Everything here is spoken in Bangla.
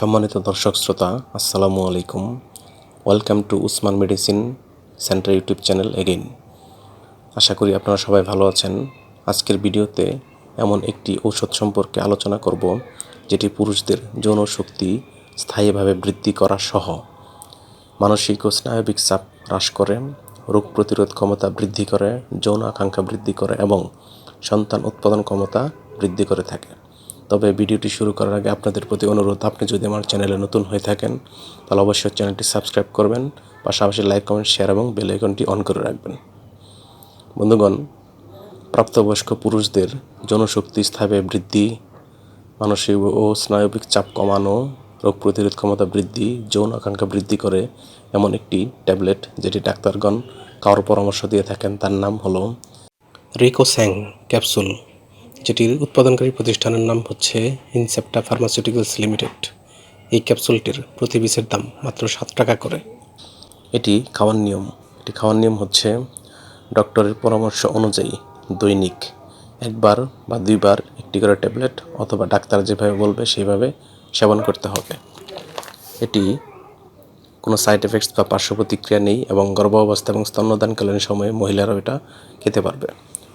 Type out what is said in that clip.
সম্মানিত দর্শক শ্রোতা, আসসালামু আলাইকুম। Welcome to Usman medicine centre YouTube channel again আশা করি আপনারা সবাই ভালো আছেন। আজকের ভিডিওতে এমন একটি ঔষধ সম্পর্কে আলোচনা করব, যেটি পুরুষদের যৌন শক্তি স্থায়ীভাবে বৃদ্ধি করা সহ। মানসিক ও স্নায়বিক চাপ হ্রাস করে, রোগ প্রতিরোধ ক্ষমতা বৃদ্ধি করে, যৌন আকাঙ্ক্ষা বৃদ্ধি করে এবং সন্তান উৎপাদন ক্ষমতা বৃদ্ধি করে থাকে। তবে ভিডিওটি শুরু করার আগে আপনাদের প্রতি অনুরোধ, আপনি যদি আমার চ্যানেলে নতুন হয়ে থাকেন, তাহলে অবশ্যই চ্যানেলটি সাবস্ক্রাইব করবেন, পাশাপাশি লাইক, কমেন্ট, শেয়ার এবং বেল আইকনটি অন করে রাখবেন। বন্ধুগণ, প্রাপ্তবয়স্ক পুরুষদের জনশক্তি স্থায়ী বৃদ্ধি, মানসিক ও স্নায়বিক চাপ কমানো, রোগ প্রতিরোধ ক্ষমতা বৃদ্ধি, যৌন আকাঙ্ক্ষা বৃদ্ধি করে এমন একটি ট্যাবলেট যেটি ডাক্তারগণ কারোর পরামর্শ দিয়ে থাকেন, তার নাম হলো রিকোস্যাং ক্যাপসুল। যেটির উৎপাদনকারী প্রতিষ্ঠানের নাম হচ্ছে ইনসেপ্টা ফার্মাসিউটিক্যালস লিমিটেড এই ক্যাপসুলটির প্রতি পিসের দাম মাত্র সাত টাকা করে। এটি খাওয়ার নিয়ম। এটি খাওয়ার নিয়ম হচ্ছে ডক্টরের পরামর্শ অনুযায়ী দৈনিক একবার বা দুইবার একটি করে ট্যাবলেট অথবা ডাক্তার যেভাবে বলবে সেইভাবে সেবন করতে হবে। এটি কোনো সাইড এফেক্টস বা পার্শ্ব প্রতিক্রিয়া নেই এবং গর্ভাবস্থা এবং স্তন্যদানকালীন সময়ে মহিলারাও এটা খেতে পারবে।